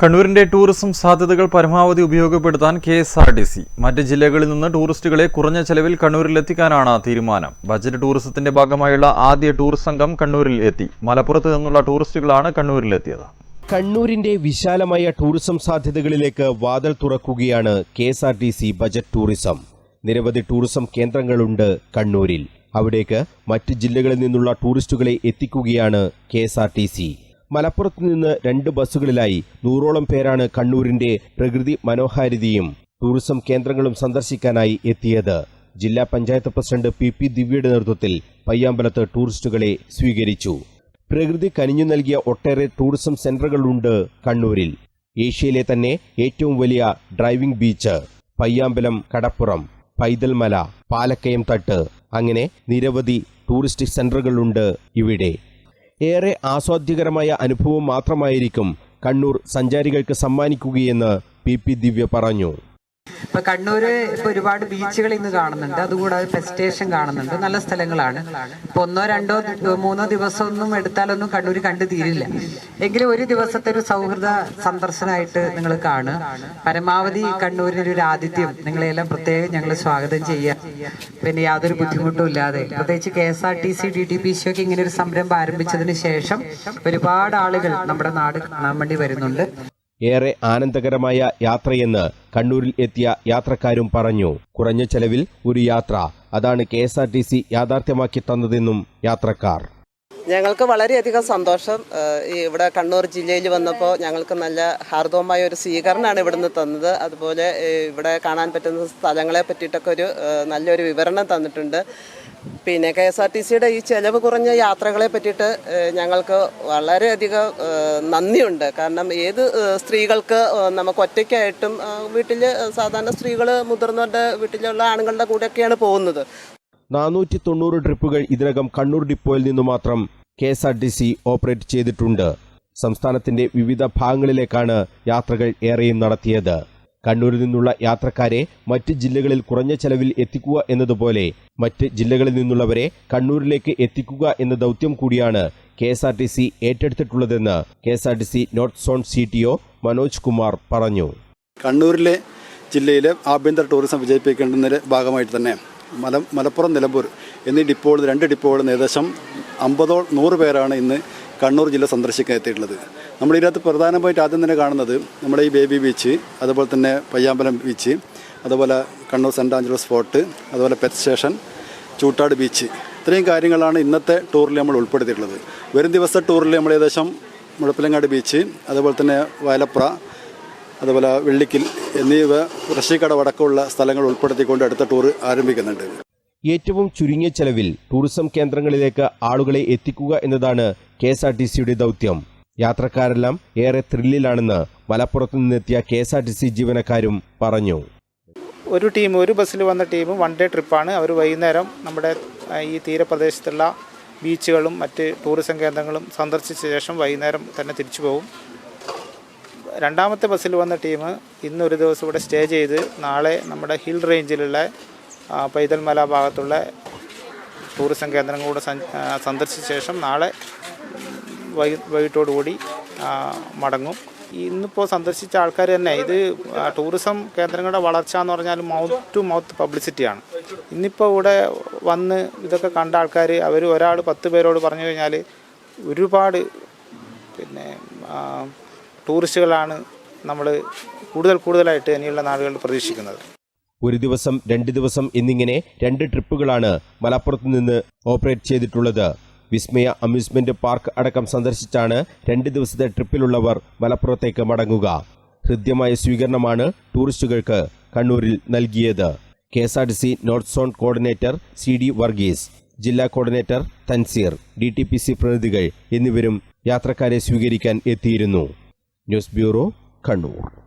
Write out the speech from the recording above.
കണ്ണൂരിന്റെ tourism സാധ്യതകൾ പരമാവധി ഉപയോഗപ്പെടുത്താൻ K S R T C. മറ്റ് ജില്ലകളിൽ നിന്ന് ടൂറിസ്റ്റുകളെ കുറഞ്ഞ ചെലവിൽ കണ്ണൂരിലെത്തിക്കാനാണ് തീരുമാനം. ബജറ്റ് ടൂറിസത്തിന്റെ ഭാഗമായുള്ള ആദ്യ ടൂറിസ്റ്റ് സംഘം കണ്ണൂരിൽ എത്തി. മലപ്പുറത്ത് നിന്നുള്ള ടൂറിസ്റ്റുകളാണ് കണ്ണൂരിലെത്തിയത്. കണ്ണൂരിന്റെ വിശാലമായ ടൂറിസം സാധ്യതകളിലേക്ക് വാതിൽ തുറക്കുകയാണ് K S R T C budget tourism. നിരവധി ടൂറിസം കേന്ദ്രങ്ങളുണ്ട് കണ്ണൂരിൽ. അവിടേക്ക് മറ്റ് ജില്ലകളിൽ നിന്നുള്ള ടൂറിസ്റ്റുകളെ എത്തിക്കുകയാണ് K S R T C. മലപ്പുറത്ത് നിന്ന് രണ്ട് ബസ്സുകളിലായി നൂറോളം പേരാണ് കണ്ണൂരിന്റെ പ്രകൃതി മനോഹാരിതയും ടൂറിസം കേന്ദ്രങ്ങളും സന്ദർശിക്കാനായി എത്തിയത്. ജില്ലാ പഞ്ചായത്ത് പ്രസിഡന്റ് പി പി ദിവ്യയുടെ നേതൃത്വത്തിൽ പയ്യാമ്പലത്ത് ടൂറിസ്റ്റുകളെ സ്വീകരിച്ചു. പ്രകൃതി കനിഞ്ഞു നൽകിയ ഒട്ടേറെ ടൂറിസം സെന്ററുകളുണ്ട് കണ്ണൂരിൽ. ഏഷ്യയിലെ തന്നെ ഏറ്റവും വലിയ ഡ്രൈവിംഗ് ബീച്ച് പയ്യാമ്പലം കടപ്പുറം പൈതൽമല പാലക്കയം തട്ട്. അങ്ങനെ നിരവധി ടൂറിസ്റ്റ് സെന്ററുകളുണ്ട് ഇവിടെ. ഏറെ ആസ്വാദ്യകരമായ അനുഭവം മാത്രമായിരിക്കും കണ്ണൂർ സഞ്ചാരികൾക്ക് സമ്മാനിക്കുകയെന്ന് പി പി ദിവ്യ പറഞ്ഞു ഇപ്പൊ കണ്ണൂര് ഇപ്പൊ ഒരുപാട് ബീച്ചുകൾ ഇന്ന് കാണുന്നുണ്ട്. അതുകൂടാതെ ഫെസ്റ്റേഷൻ സ്റ്റേഷൻ കാണുന്നുണ്ട്. നല്ല സ്ഥലങ്ങളാണ്. ഇപ്പൊ ഒന്നോ രണ്ടോ മൂന്നോ മൂന്നോ ദിവസമൊന്നും എടുത്താലൊന്നും കണ്ണൂര് കണ്ടു തീരില്ല. എങ്കിലും ഒരു ദിവസത്തെ ഒരു സൗഹൃദ സന്ദർശനമായിട്ട് നിങ്ങൾ കാണുക. പരമാവധി കണ്ണൂരിന് ഒരു ആതിഥ്യം. നിങ്ങളെല്ലാം പ്രത്യേകം ഞങ്ങൾ സ്വാഗതം ചെയ്യാം പിന്നെ യാതൊരു ബുദ്ധിമുട്ടും ഇല്ലാതെ. പ്രത്യേകിച്ച് K S R T C D T P C ഒക്കെ ഇങ്ങനെ ഒരു സംരംഭം ആരംഭിച്ചതിന് ശേഷം ഒരുപാട് ആളുകൾ നമ്മുടെ നാട് കാണാൻ വേണ്ടി വരുന്നുണ്ട്. ഏറെ ആനന്ദകരമായ യാത്രയെന്ന് കണ്ണൂരിൽ എത്തിയ യാത്രക്കാരും പറഞ്ഞു. കുറഞ്ഞ ചെലവിൽ ഒരു യാത്ര. അതാണ് K S R T C യാഥാർത്ഥ്യമാക്കി തന്നതെന്നും യാത്രക്കാർ. ഞങ്ങൾക്ക് വളരെയധികം സന്തോഷം ഈ ഇവിടെ കണ്ണൂർ ജില്ലയിൽ വന്നപ്പോൾ ഞങ്ങൾക്ക് നല്ല ഹാർദവമായ ഒരു സ്വീകരണമാണ് ഇവിടുന്ന് തന്നത്. അതുപോലെ ഇവിടെ കാണാൻ പറ്റുന്ന സ്ഥലങ്ങളെ പറ്റിയിട്ടൊക്കെ ഒരു നല്ലൊരു വിവരണം തന്നിട്ടുണ്ട്. പിന്നെ കെ എസ് ആർ ടി സിയുടെ ഈ ചെലവ് കുറഞ്ഞ യാത്രകളെ പറ്റിയിട്ട് ഞങ്ങൾക്ക് വളരെയധികം നന്ദിയുണ്ട്. കാരണം ഏത് സ്ത്രീകൾക്ക് നമുക്ക് ഒറ്റയ്ക്കായിട്ടും വീട്ടിൽ സാധാരണ സ്ത്രീകൾ മുതിർന്നവരുടെ വീട്ടിലുള്ള ആണുങ്ങളുടെ കൂടെയൊക്കെയാണ് പോകുന്നത്. നാനൂറ്റി തൊണ്ണൂറ് ട്രിപ്പുകൾ ഇതിനകം കണ്ണൂർ ഡിപ്പോയിൽ നിന്ന് മാത്രം K S R T C operate ചെയ്തിട്ടുണ്ട്. സംസ്ഥാനത്തിന്റെ വിവിധ ഭാഗങ്ങളിലേക്കാണ് യാത്രകൾ ഏറെയും നടത്തിയത്. കണ്ണൂരിൽ നിന്നുള്ള യാത്രക്കാരെ മറ്റ് ജില്ലകളിൽ കുറഞ്ഞ ചെലവിൽ എത്തിക്കുക എന്നതുപോലെ മറ്റ് ജില്ലകളിൽ നിന്നുള്ളവരെ കണ്ണൂരിലേക്ക് എത്തിക്കുക എന്ന ദൗത്യം കൂടിയാണ് K S R T C ഏറ്റെടുത്തിട്ടുള്ളതെന്ന് K S R T C north zone C T O Manoj Kumar പറഞ്ഞു. കണ്ണൂരിലെ ജില്ലയിലെ ആഭ്യന്തര ടൂറിസം വിജയിപ്പിക്കേണ്ടതിന്റെ ഭാഗമായിട്ട് തന്നെ മല മലപ്പുറം നിലമ്പൂർ എന്നീ ഡിപ്പോകൾ രണ്ട് ഡിപ്പോകളുടെ ഏകദേശം അമ്പതോ നൂറ് പേരാണ് ഇന്ന് കണ്ണൂർ ജില്ല സന്ദർശിക്കാൻ എത്തിയിട്ടുള്ളത്. നമ്മൾ ഇതിനകത്ത് പ്രധാനമായിട്ട് ആദ്യം തന്നെ കാണുന്നത് നമ്മുടെ ഈ ബേബി ബീച്ച് അതുപോലെ തന്നെ പയ്യാമ്പലം ബീച്ച് അതുപോലെ കണ്ണൂർ സെന്റ് ആഞ്ചലോസ് ഫോർട്ട് അതുപോലെ പെറ്റ് സ്റ്റേഷൻ ചൂട്ടാട് ബീച്ച് ഇത്രയും കാര്യങ്ങളാണ് ഇന്നത്തെ ടൂറിൽ നമ്മൾ ഉൾപ്പെടുത്തിയിട്ടുള്ളത്. വരും ദിവസത്തെ ടൂറിൽ നമ്മൾ ഏകദേശം മുഴപ്പിലങ്ങാട് ബീച്ച് അതുപോലെ തന്നെ വയലപ്ര അതുപോലെ വെള്ളിക്കിൽ എന്നിവ റഷ്യക്കട വടക്കമുള്ള സ്ഥലങ്ങൾ ഉൾപ്പെടുത്തിക്കൊണ്ട് അടുത്ത ടൂർ ആരംഭിക്കുന്നുണ്ട്. ഏറ്റവും ചുരുങ്ങിയ ചെലവിൽ ടൂറിസം കേന്ദ്രങ്ങളിലേക്ക് ആളുകളെ എത്തിക്കുക എന്നതാണ് കെ എസ് ആർ ടി സിയുടെ ദൗത്യം. യാത്രക്കാരെല്ലാം ഏറെ ത്രില്ലിലാണെന്ന് മലപ്പുറത്തു നിന്നെത്തിയ K S R T C ജീവനക്കാരും പറഞ്ഞു. ഒരു ടീം ഒരു ബസ്സിൽ വന്ന ടീം വൺ ഡേ ട്രിപ്പാണ്. അവർ വൈകുന്നേരം നമ്മുടെ ഈ തീരപ്രദേശത്തുള്ള ബീച്ചുകളും മറ്റ് ടൂറിസം കേന്ദ്രങ്ങളും സന്ദർശിച്ച ശേഷം വൈകുന്നേരം തന്നെ തിരിച്ചു പോകും. രണ്ടാമത്തെ ബസ്സിൽ വന്ന ടീം ഇന്നൊരു ദിവസം ഇവിടെ സ്റ്റേ ചെയ്ത് നാളെ നമ്മുടെ ഹിൽ റേഞ്ചിലുള്ള പൈതൽമല ഭാഗത്തുള്ള ടൂറിസം കേന്ദ്രം കൂടെ സന്ദർശിച്ച ശേഷം നാളെ വൈകിട്ടോടുകൂടി മടങ്ങും. ഇന്നിപ്പോൾ സന്ദർശിച്ച ആൾക്കാർ തന്നെ ഇത് ടൂറിസം കേന്ദ്രങ്ങളുടെ വളർച്ച എന്ന് പറഞ്ഞാൽ മൗത്ത് ടു മൗത്ത് പബ്ലിസിറ്റിയാണ് ഇന്നിപ്പോൾ ഇവിടെ വന്ന് ഇതൊക്കെ കണ്ട ആൾക്കാർ അവർ ഒരാൾ പത്ത് പേരോട് പറഞ്ഞു കഴിഞ്ഞാൽ ഒരുപാട് പിന്നെ ടൂറിസ്റ്റുകളാണ് നമ്മൾ കൂടുതൽ കൂടുതലായിട്ട് ഇനിയുള്ള നാടുകളിൽ പ്രതീക്ഷിക്കുന്നത്. ഒരു ദിവസം രണ്ട് ദിവസം എന്നിങ്ങനെ രണ്ട് ട്രിപ്പുകളാണ് മലപ്പുറത്ത് നിന്ന് ഓപ്പറേറ്റ് ചെയ്തിട്ടുള്ളത്. വിസ്മയ അമ്യൂസ്മെന്റ് പാർക്ക് അടക്കം സന്ദർശിച്ചാണ് രണ്ട് ദിവസത്തെ ട്രിപ്പിലുള്ളവർ മലപ്പുറത്തേക്ക് മടങ്ങുക. ഹൃദ്യമായ സ്വീകരണമാണ് ടൂറിസ്റ്റുകൾക്ക് കണ്ണൂരിൽ നൽകിയത്. K S R T C north zone coordinator C D Varghese ജില്ലാ coordinator Thanseer D T P C പ്രതിനിധികൾ എന്നിവരും യാത്രക്കാരെ സ്വീകരിക്കാൻ എത്തിയിരുന്നു. News bureau Kannur.